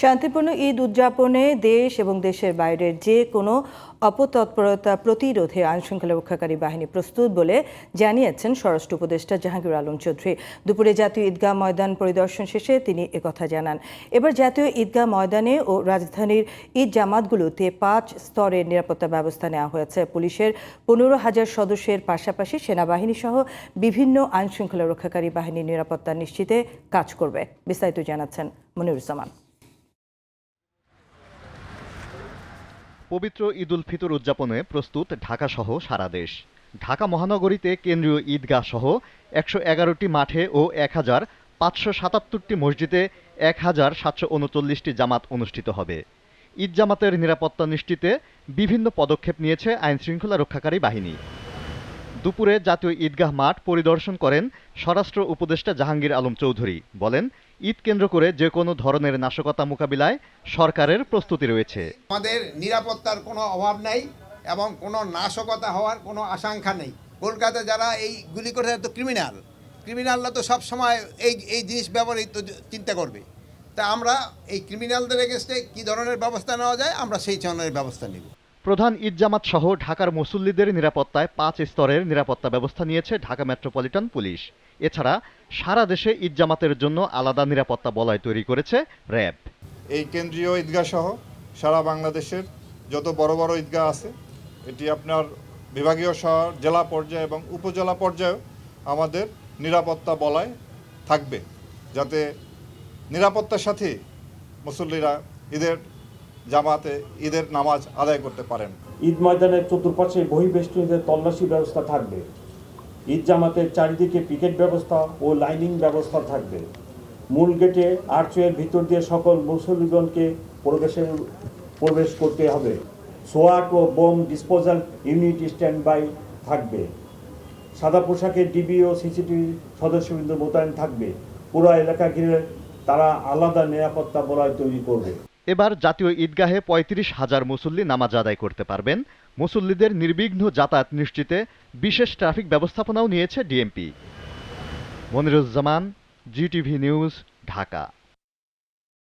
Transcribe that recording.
শান্তিপূর্ণ ঈদ উদযাপনে দেশ এবং দেশের বাইরের যে কোনো অপতৎপরতা প্রতিরোধে আইনশৃঙ্খলা রক্ষাকারী বাহিনী প্রস্তুত বলে জানিয়েছেন স্বরাষ্ট্র উপদেষ্টা জাহাঙ্গীর আলম চৌধুরী। দুপুরে জাতীয় ঈদগাহ ময়দান পরিদর্শন শেষে তিনি একথা জানান। এবার জাতীয় ঈদগাহ ময়দানে ও রাজধানীর ঈদ জামাতগুলোতে পাঁচ স্তরের নিরাপত্তা ব্যবস্থা নেওয়া হয়েছে। পুলিশের পনেরো হাজার সদস্যের পাশাপাশি সেনাবাহিনী সহ বিভিন্ন আইনশৃঙ্খলা রক্ষাকারী বাহিনীর নিরাপত্তা নিশ্চিতে কাজ করবে, বিস্তারিত জানাচ্ছেন মনিরুজ্জামান। পবিত্র ঈদ উল ফিতর উদযাপনে প্রস্তুত ঢাকাসহ সারা দেশ। ঢাকা মহানগরীতে কেন্দ্রীয় ঈদগাহ সহ একশো এগারোটি মাঠে ও এক হাজার পাঁচশো সাতাত্তরটি মসজিদে এক হাজার সাতশো উনচল্লিশটি জামাত অনুষ্ঠিত হবে। ঈদ জামাতের নিরাপত্তা নিশ্চিতে বিভিন্ন পদক্ষেপ নিয়েছে আইনশৃঙ্খলা রক্ষাকারী বাহিনী। দুপুরে জাতীয় ঈদগাহ মাঠ পরিদর্শন করেন স্বরাষ্ট্র উপদেষ্টা জাহাঙ্গীর আলম চৌধুরী। বলেন, ঈদ কেন্দ্র করে যে কোনো ধরনের নাশকতা মোকাবিলায় সরকারের প্রস্তুতি রয়েছে। আমাদের নিরাপত্তার কোনো অভাব নাই এবং কোনো নাশকতা হওয়ার কোনো আশঙ্কা নেই। কলকাতা যারা এই গুলি করে তো ক্রিমিনাল ক্রিমিনালরা তো সব সময় এই এই জিনিস ব্যবহৃত চিন্তা করবে। তা আমরা এই ক্রিমিনালদের এগেনস্টে কী ধরনের ব্যবস্থা নেওয়া যায়, আমরা সেই ধরনের ব্যবস্থা নিব। প্রধান ঈদ জামাত সহ ঢাকার মুসল্লিদের নিরাপত্তায় পাঁচ স্তরের নিরাপত্তা ব্যবস্থা নিয়েছে ঢাকা মেট্রোপলিটন পুলিশ। এছাড়া সারা দেশে ঈদ জামাতের জন্য আলাদা নিরাপত্তা বলয় তৈরি করেছে র্যাব। এই কেন্দ্রীয় ঈদগাহ সহ সারা বাংলাদেশের যত বড় বড় ঈদগাহ আছে, এটি আপনার বিভাগীয় শহর, জেলা পর্যায়ে এবং উপজেলা পর্যায়েও আমাদের নিরাপত্তা বলয় থাকবে, যাতে নিরাপত্তার সাথে মুসল্লিরা ঈদের জামাতে ঈদের নামাজ আদায় করতে পারেন। ঈদ ময়দানের চতুর্পাশে বহিবেষ্টনীদের তল্লাশি ব্যবস্থা থাকবে। ঈদ জামাতের চারিদিকে পিকেট ব্যবস্থা ও লাইনিং ব্যবস্থা থাকবে। মূল গেটে আর্চওয়ের ভিতর দিয়ে সকল মুসল্লিগণকে প্রবেশের প্রবেশ করতে হবে। সোয়াট ও bomb disposal unit stand by থাকবে। সাদা পোশাকে ডিবি ও সিসিটিভি সদস্যবৃন্দ মোতায়েন থাকবে। পুরো এলাকা ঘিরে তারা আলাদা নিরাপত্তা বলয় তৈরি করবে। এবার জাতীয় ঈদগাহে পঁয়ত্রিশ হাজার মুসল্লি নামাজ আদায় করতে পারবেন। মুসল্লিদের নির্বিঘ্ন যাতায়াত নিশ্চিতে বিশেষ ট্রাফিক ব্যবস্থাপনাও নিয়েছে DMP. Moniruzzaman, GTV news, Dhaka.